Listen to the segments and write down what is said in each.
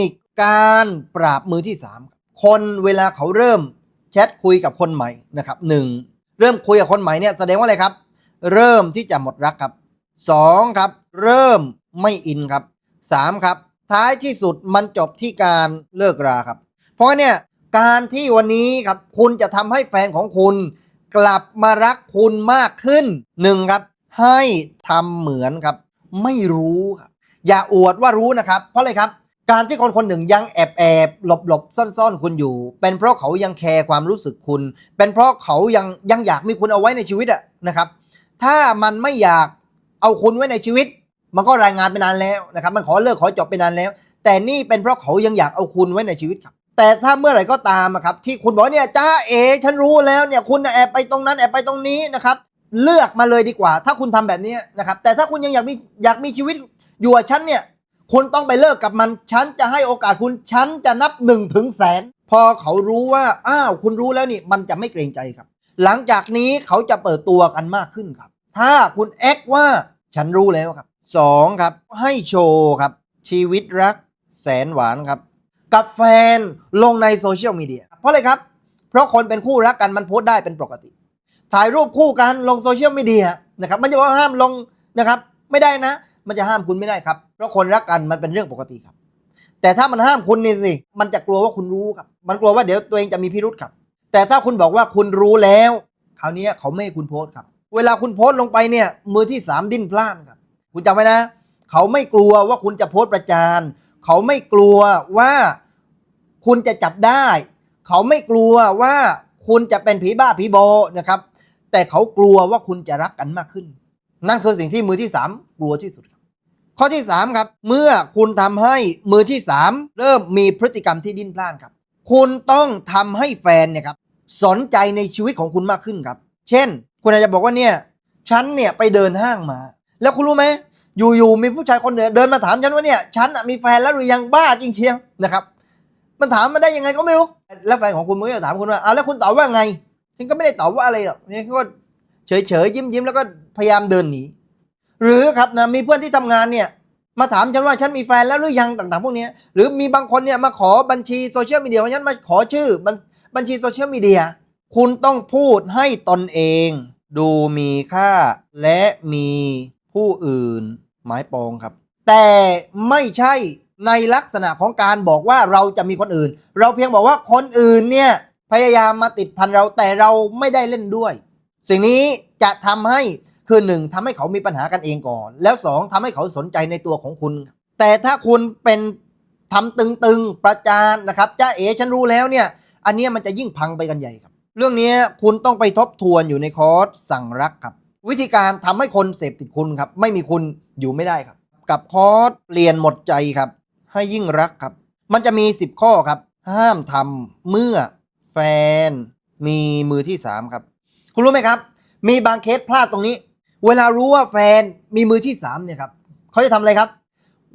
นิคการปราบมือที่ 3 คนเวลาเขาเริ่มแชทคุยกับคนใหม่นะครับหนึ่งเริ่มคุยกับคนใหม่เนี่ยแสดงว่าอะไรครับ เริ่มที่จะหมดรักครับสองครับ เริ่มไม่อินครับสามครับ ท้ายที่สุดมันจบที่การเลิกราครับ เพราะเนี่ยการที่วันนี้ครับคุณจะทำให้แฟนของคุณ กลับมารักคุณมากขึ้นหนึ่งครับ ให้ทำเหมือนครับ ไม่รู้ครับอย่าอวดว่ารู้นะครับ เพราะอะไรครับ การที่คนคนหนึ่งยังแอบแอบหลบหลบซ่อนซ่อนคุณอยู่ เป็นเพราะเขายังแคร์ความรู้สึกคุณ เป็นเพราะเขายังยังอยากมีคุณเอาไว้ในชีวิตอะนะครับ ถ้ามันไม่อยากเอาคุณไว้ในชีวิต มันก็รายงานไปนานแล้วนะครับ มันขอเลิกขอจบไปนานแล้ว แต่นี่เป็นเพราะเขายังอยากเอาคุณไว้ในชีวิตครับ แต่ถ้าเมื่อไหร่ก็ตามครับที่คุณบอกเนี่ยจ้าเอฉันรู้แล้วเนี่ยคุณแอบไปตรงนั้นแอบไปตรงนี้นะครับ เลือกมาเลยดีกว่า ถ้าคุณทำแบบนี้นะครับ แต่ถ้าคุณยังอยากมีอยากมีชีวิตอยู่กับฉันเนี่ย คุณต้องไปเลิกกับมัน ฉันจะให้โอกาสคุณ ฉันจะนับหนึ่งถึงแสน พอเขารู้ว่า อ้าว คุณรู้แล้วนี่ มันจะไม่เกรงใจครับ หลังจากนี้เขาจะเปิดตัวกันมากขึ้นครับ ถ้าคุณแอคว่า ฉันรู้แล้วครับสองครับ ให้โชว์ครับ ชีวิตรักแสนหวานครับ กับแฟนลงในโซเชียลมีเดีย เพราะอะไรครับ เพราะคนเป็นคู่รักกันมันโพสต์ได้เป็นปกติ ถ่ายรูปคู่กันลงโซเชียลมีเดียนะครับ มันจะว่าห้ามลงนะครับ ไม่ได้นะ มันจะห้ามคุณไม่ได้ครับ เพราะคนรักกันมันเป็นเรื่องปกติครับ แต่ถ้ามันห้ามคุณนี่สิ มันจะกลัวว่าคุณรู้ครับ มันกลัวว่าเดี๋ยวตัวเองจะมีพิรุษครับ แต่ถ้าคุณบอกว่าคุณรู้แล้ว คราวนี้เขาไม่ให้คุณโพสต์ครับ เวลาคุณโพสต์ลงไปเนี่ย มือที่สามดิ้นพล่านครับ คุณจำไว้นะ เขาไม่กลัวว่าคุณจะโพสต์ประจาน เขาไม่กลัวว่าคุณจะจับได้ เขาไม่กลัวว่าคุณจะเป็นผีบ้าผีโบนะครับ แต่เขากลัวว่าคุณจะรักกันมากขึ้น นั่นคือสิ่งที่มือที่สามกลัวที่สุด ข้อที่สามครับ เมื่อคุณทำให้มือที่สามเริ่มมีพฤติกรรมที่ดิ้นพล่านครับ คุณต้องทำให้แฟนเนี่ยครับสนใจในชีวิตของคุณมากขึ้นครับ เช่น คุณอาจจะบอกว่าเนี่ยฉันเนี่ยไปเดินห้างมา แล้วคุณรู้ไหมอยู่ๆมีผู้ชายคนหนึ่งเดินมาถามฉันว่าเนี่ยฉันมีแฟนแล้วหรือยังบ้าจริงเชียวนะครับ มันถามมาได้ยังไงก็ไม่รู้ แล้วแฟนของคุณมันก็จะถามคุณว่าอ้าวแล้วคุณตอบว่าไงฉันก็ไม่ได้ตอบว่าอะไรหรอกเนี่ยก็เฉยๆยิ้มๆแล้วก็พยายามเดินหนี หรือครับนะมีเพื่อนที่ทำงานเนี่ยมาถามฉันว่าฉันมีแฟนแล้วหรือยังต่างๆ พวกนี้หรือมีบางคนเนี่ยมาขอบัญชีโซเชียลมีเดียของฉันมาขอชื่อบัญบัญชีโซเชียลมีเดียคุณต้องพูดให้ตนเอง ดูมีค่าและมีผู้อื่นหมายปองครับ แต่ไม่ใช่ในลักษณะของการบอกว่าเราจะมีคนอื่น เราเพียงบอกว่าคนอื่นเนี่ยพยายามมาติดพันเราแต่เราไม่ได้เล่นด้วย สิ่งนี้จะทำให้ คือหนึ่งทำให้เขามีปัญหากันเองก่อน แล้วสองทำให้เขาสนใจในตัวของคุณ แต่ถ้าคุณเป็นทำตึงๆประจานนะครับจ้าเอ๋ฉันรู้แล้วเนี่ย อันเนี้ยมันจะยิ่งพังไปกันใหญ่ครับ เรื่องนี้คุณต้องไปทบทวนอยู่ในคอร์สสั่งรักครับ วิธีการทำให้คนเสพติดคุณครับ ไม่มีคุณอยู่ไม่ได้ครับ กับคอร์สเปลี่ยนหมดใจครับ ให้ยิ่งรักครับ มันจะมี 10 ข้อครับ ห้ามทำเมื่อแฟนมีมือที่3ครับ คุณรู้ไหมครับ มีบางเคสพลาดตรงนี้ เวลารู้ว่าแฟนมีมือที่3เนี่ยครับเขาจะทำอะไรครับ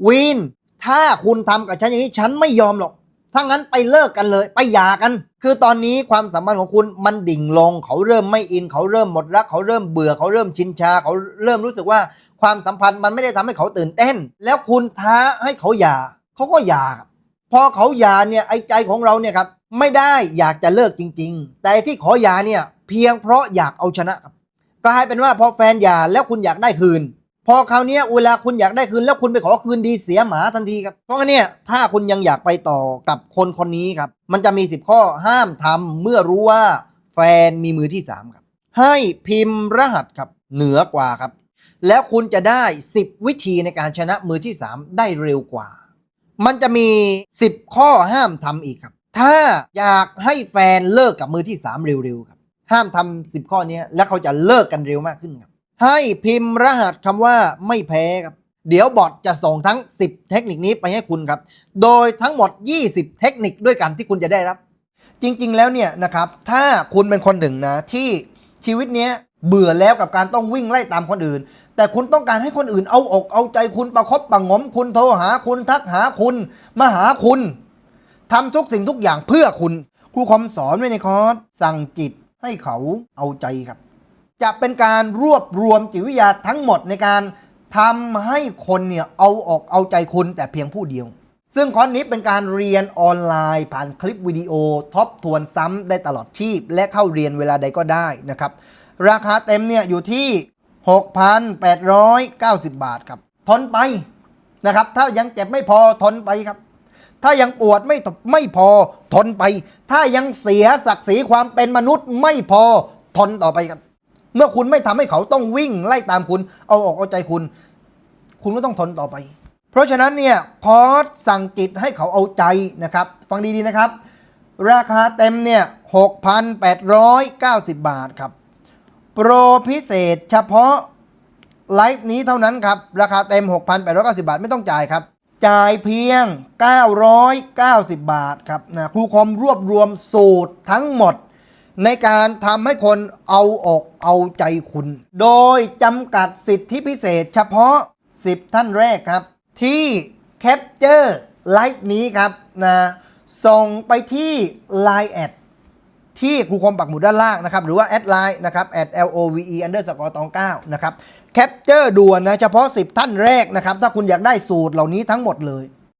วินถ้าคุณทำกับฉันอย่างนี้ฉันไม่ยอมหรอก ถ้างั้นไปเลิกกันเลย ไปหย่ากัน คือตอนนี้ความสัมพันธ์ของคุณมันดิ่งลง เขาเริ่มไม่อิน เขาเริ่มหมดรัก เขาเริ่มเบื่อ เขาเริ่มชินชา เขาเริ่มรู้สึกว่าความสัมพันธ์มันไม่ได้ทำให้เขาตื่นเต้น แล้วคุณท้าให้เขาหย่าเขาก็หย่าพอเขาหย่าเนี่ยไอ้ใจของเราเนี่ยครับไม่ได้อยากจะเลิกจริง ๆ แต่ที่ขอหย่าเนี่ยเพียงเพราะอยากเอาชนะครับ กลายเป็นว่าพอแฟนหย่าแล้วคุณอยากได้คืน พอคราวนี้เวลาคุณอยากได้คืน แล้วคุณไปขอคืนดีเสียหมาทันทีครับ เพราะงั้นเนี่ยถ้าคุณยังอยากไปต่อกับคนคนนี้ครับ มันจะมี 10 ข้อห้ามทำเมื่อรู้ว่าแฟนมีมือที่3ครับ ให้พิมพ์รหัสครับเหนือกว่าครับ แล้วคุณจะได้ 10 วิธีในการชนะมือที่ 3 ได้เร็วกว่า มันจะมี 10 ข้อห้ามทำอีกครับ ถ้าอยากให้แฟนเลิกกับมือที่ 3 เร็วๆครับ ห้ามทำ10ข้อนี้แล้วเขาจะเลิกกันเร็วมากขึ้นครับ ให้พิมพ์รหัสคำว่าไม่แพ้ครับ เดี๋ยวบอทจะส่งทั้ง 10 เทคนิคนี้ไปให้คุณครับ โดยทั้งหมด 20 เทคนิคด้วยกันที่คุณจะได้รับ จริง ๆ แล้วเนี่ยนะครับ ถ้าคุณเป็นคนหนึ่งนะที่ชีวิตเนี้ยเบื่อแล้วกับการต้องวิ่งไล่ตามคนอื่น แต่คุณต้องการให้คนอื่นเอาอกเอาใจคุณประคบประงมคุณโทรหาคุณทักหาคุณมาหาคุณทำทุกสิ่งทุกอย่างเพื่อคุณ ครูคอมสอนไว้ในคอร์สสั่งจิต ให้เขาเอาใจครับ จะเป็นการรวบรวมจิตวิทยาทั้งหมดในการทำให้คนเนี่ยเอาออกเอาใจคุณแต่เพียงผู้เดียว ซึ่งคอร์สนี้เป็นการเรียนออนไลน์ ผ่านคลิปวิดีโอทบทวนซ้ำได้ตลอดชีพ และเข้าเรียนเวลาใดก็ได้นะครับ ราคาเต็มเนี่ยอยู่ที่ 6,890 บาทครับ ทนไปนะครับ ถ้ายังเจ็บไม่พอทนไปครับ ถ้ายังปวดไม่ไม่พอทนไป ถ้ายังเสียศักดิ์ศรีความเป็นมนุษย์ไม่พอทนต่อไปครับ เมื่อคุณไม่ทำให้เขาต้องวิ่งไล่ตามคุณ เอาออกเอาใจคุณ คุณก็ต้องทนต่อไป เพราะฉะนั้นเนี่ยคอร์สสั่งจิตให้เขาเอาใจนะครับ ฟังดีๆนะครับ ราคาเต็มเนี่ย6,890 บาทครับ โปรพิเศษเฉพาะไลฟ์นี้เท่านั้นครับ ราคาเต็ม 6,890 บาทไม่ต้องจ่ายครับ จ่ายเพียง 990 บาทครับนะครูคอมรวบรวมสูตรทั้งหมด ในการทำให้คนเอาอกเอาใจคุณ โดยจำกัดสิทธิพิเศษเฉพาะ 10 ท่านแรกครับ ที่แคปเจอร์ไลฟ์นี้ครับนะส่งไปที่ Line แอด ที่ครูคมปักหมุดด้านล่างนะครับ หรือว่าแอดไลน์นะครับ at love underscore ตอง9นะครับ แคปเจอร์ด่วนนะ เฉพาะ 10 ท่านแรกนะครับ ถ้าคุณอยากได้สูตรเหล่านี้ทั้งหมดเลย